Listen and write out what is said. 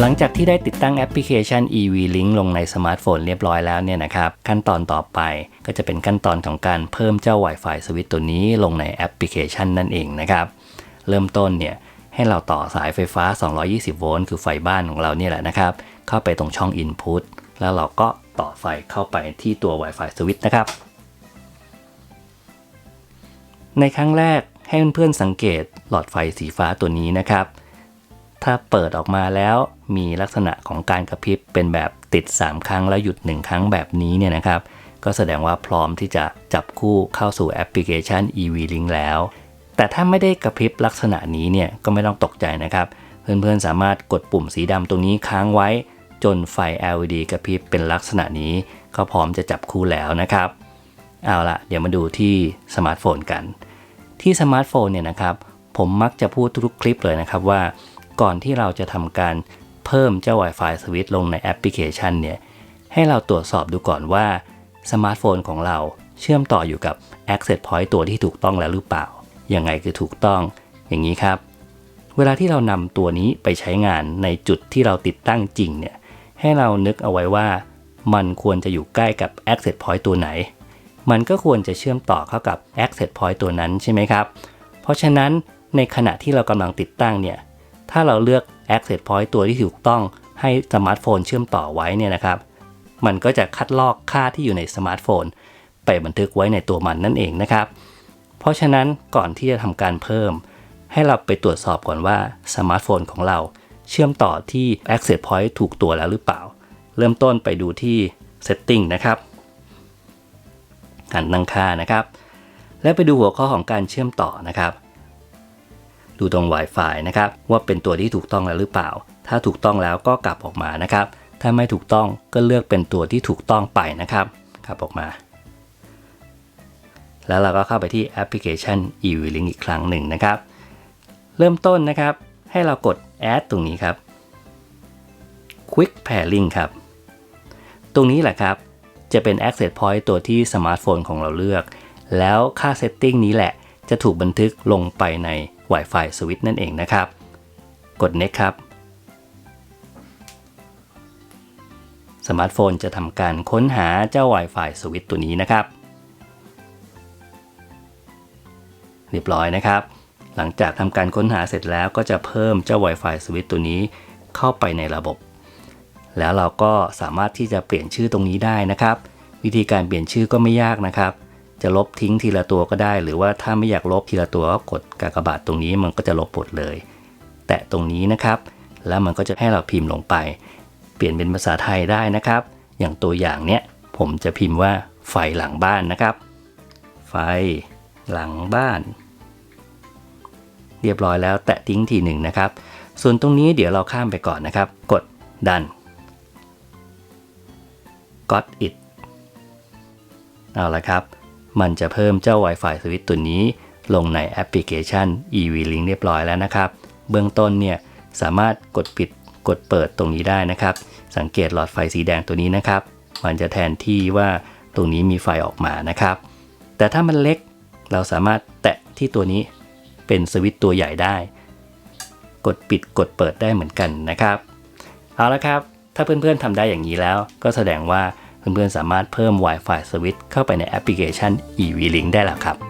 หลังจากที่ได้ติดตั้งแอปพลิเคชัน EV-Link ลงในสมาร์ทโฟนเรียบร้อยแล้วเนี่ยนะครับ ขั้นตอนต่อไปก็จะเป็นขั้นตอนของการเพิ่มเจ้า Wi-Fi สวิตตัวนี้ลงในแอปพลิเคชันนั่นเองนะครับ เริ่มต้นเนี่ยให้เราต่อสายไฟฟ้า 220 โวลต์คือไฟบ้านของเราเนี่ยแหละนะครับ เข้าไปตรงช่อง Input แล้วเราก็ต่อไฟเข้าไปที่ตัว Wi-Fi สวิตนะครับ ในครั้งแรกให้เพื่อนๆสังเกตหลอดไฟสีฟ้าตัวนี้นะครับ ถ้าเปิดออกมาแล้วมีลักษณะของการกระพริบเป็นแบบติด 3 ครั้งแล้วหยุด 1 ครั้งแบบนี้เนี่ยนะครับ ก็แสดงว่าพร้อมที่จะจับคู่เข้าสู่แอปพลิเคชัน EV-Link แล้ว แต่ถ้าไม่ได้กระพริบลักษณะนี้เนี่ยก็ไม่ต้องตกใจนะครับ เพื่อนๆสามารถกดปุ่มสีดำตรงนี้ค้างไว้ จนไฟ LED กระพริบเป็นลักษณะนี้ ก็พร้อมจะจับคู่แล้วนะครับเอาละเดี๋ยวมาดูที่สมาร์ทโฟนกัน ที่สมาร์ทโฟนเนี่ยนะครับผมมักจะพูดทุกคลิปเลยนะครับว่า ก่อนที่เราจะทำการเพิ่มเจ้า Wi-Fi สวิตช์ลงในแอปพลิเคชันเนี่ยให้เราตรวจสอบดูก่อนว่าสมาร์ทโฟนของเราเชื่อมต่ออยู่กับ Access Point ตัวที่ถูกต้องแล้วหรือเปล่า ยังไงคือถูกต้อง อย่างนี้ครับ เวลาที่เรานำตัวนี้ไปใช้งานในจุดที่เราติดตั้งจริงเนี่ย ให้เรานึกเอาไว้ว่า มันควรจะอยู่ใกล้กับ Access Point ตัวไหน มันก็ควรจะเชื่อมต่อเข้ากับ Access Point ตัวนั้นใช่ไหมครับ เพราะฉะนั้นในขณะที่เรากำลังติดตั้งเนี่ย ถ้าเราเลือก Access Point ตัวที่ถูกต้องให้สมาร์ทโฟนเชื่อมต่อไว้เนี่ยนะครับ มันก็จะคัดลอกค่าที่อยู่ในสมาร์ทโฟน ไปบันทึกไว้ในตัวมันนั่นเองนะครับ เพราะฉะนั้นก่อนที่จะทำการเพิ่ม ให้เราไปตรวจสอบก่อนว่าสมาร์ทโฟนของเราเชื่อมต่อที่ Access Point ถูกตัวแล้วหรือเปล่า เริ่มต้นไปดูที่ Setting นะครับการตั้งค่านะครับ และไปดูหัวข้อของการเชื่อมต่อนะครับ ดูตรง Wi-Fi นะครับว่าเป็นตัวที่ถูกต้องแล้วหรือเปล่า ถ้าถูกต้องแล้วก็กลับออกมานะครับ ถ้าไม่ถูกต้องก็เลือกเป็นตัวที่ถูกต้องไปนะครับกลับออกมา แล้วเราก็เข้าไปที่แอปพลิเคชัน evlink อีกครั้งหนึ่งนะครับ เริ่มต้นนะครับ ให้เรากด add ตรงนี้ครับ quick pairing ครับ ตรงนี้แหละครับจะเป็น access point ตัวที่สมาร์ทโฟนของเราเลือก แล้วค่า setting นี้แหละจะถูกบันทึกลงไปใน Wi-Fi switch นั่นเองนะครับ กด next ครับ สมาร์ทโฟนจะทำการค้นหาเจ้า Wi-Fi switch ตัวนี้นะครับ เรียบร้อยนะครับ หลังจากทำการค้นหาเสร็จแล้วก็จะเพิ่มเจ้า Wi-Fi switch ตัวนี้เข้าไปในระบบ แล้วเราก็สามารถที่จะเปลี่ยนชื่อตรงนี้ได้นะครับ วิธีการเปลี่ยนชื่อก็ไม่ยากนะครับ จะลบทิ้งทีละตัวก็ได้ หรือว่าถ้าไม่อยากลบทีละตัวก็กดกากบาทตรงนี้มันก็จะลบหมดเลย แตะตรงนี้นะครับ แล้วมันก็จะให้เราพิมพ์ลงไป เปลี่ยนเป็นภาษาไทยได้นะครับ อย่างตัวอย่างเนี้ยผมจะพิมพ์ว่าไฟหลังบ้านนะครับ ไฟหลังบ้าน เรียบร้อยแล้วแตะทิ้งทีหนึ่งนะครับ ส่วนตรงนี้เดี๋ยวเราข้ามไปก่อนนะครับ กดดัน got it เอาละครับ มันจะเพิ่มเจ้า Wi-Fi สวิตตัวนี้ ลงในแอปพลิเคชัน EV-Link เรียบร้อยแล้วนะครับ เบื้องต้นเนี่ยสามารถกดปิดกดเปิดตรงนี้ได้นะครับ สังเกตหลอดไฟสีแดงตัวนี้นะครับ มันจะแทนที่ว่าตรงนี้มีไฟออกมานะครับ แต่ถ้ามันเล็กเราสามารถแตะที่ตัวนี้เป็นสวิตตัวใหญ่ได้ กดปิดกดเปิดได้เหมือนกันนะครับ เอาละครับ ถ้าเพื่อนๆทำได้อย่างนี้แล้ว ก็แสดงว่า เพื่อนๆสามารถเพิ่ม Wi-Fi สวิตช์เข้าไปในแอปพลิเคชัน EV-Link ได้แล้วครับ